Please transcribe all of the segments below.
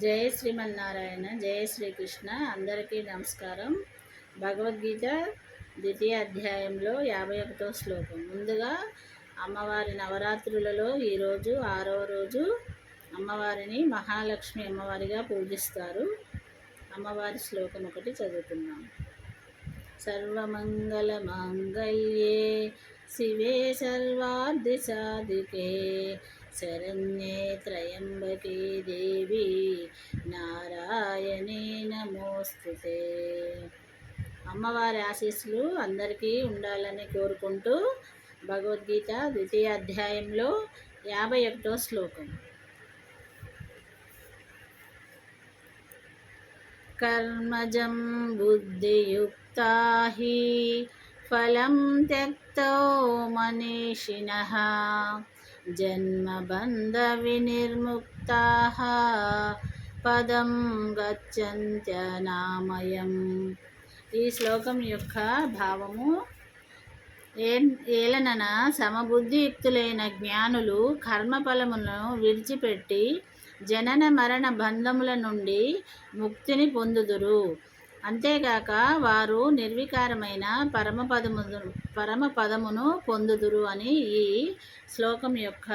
జయ శ్రీమన్నారాయణ జయ శ్రీకృష్ణ. అందరికీ నమస్కారం. భగవద్గీత ద్వితీయ అధ్యాయంలో యాభై ఒకటో శ్లోకం. ముందుగా అమ్మవారి నవరాత్రులలో ఈరోజు ఆరవ రోజు అమ్మవారిని మహాలక్ష్మి అమ్మవారిగా పూజిస్తారు. అమ్మవారి శ్లోకం ఒకటి చదువుతున్నాం సర్వమంగళ మాంగళ్యే శివే సర్వార్ధి సాధికే శరణ్యే త్రయంబకే దేవి నారాయణే నమోస్తుతే. అమ్మవారి ఆశీస్సులు అందరికీ ఉండాలని కోరుకుంటూ భగవద్గీత ద్వితీయ అధ్యాయంలో యాభై ఒకటో శ్లోకం. కర్మజం బుద్ధియుక్తాహి ఫలం త్యక్తో మనీషిణ జన్మబంధవినిర్ముక్తాः పదం గచ్చంత్యనామయం ఈ శ్లోకం యొక్క భావము ఏ ఏలనన సమబుద్ధియుక్తులైన జ్ఞానులు కర్మఫలములను విడిచిపెట్టి జనన మరణ బంధముల నుండి ముక్తిని పొందుదురు. అంతేగాక వారు నిర్వికారమైన పరమపదము పరమపదమును పొందుదురు అని ఈ శ్లోకం యొక్క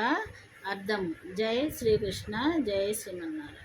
అర్థం. జై శ్రీకృష్ణ జై శ్రీమన్నారాయణ.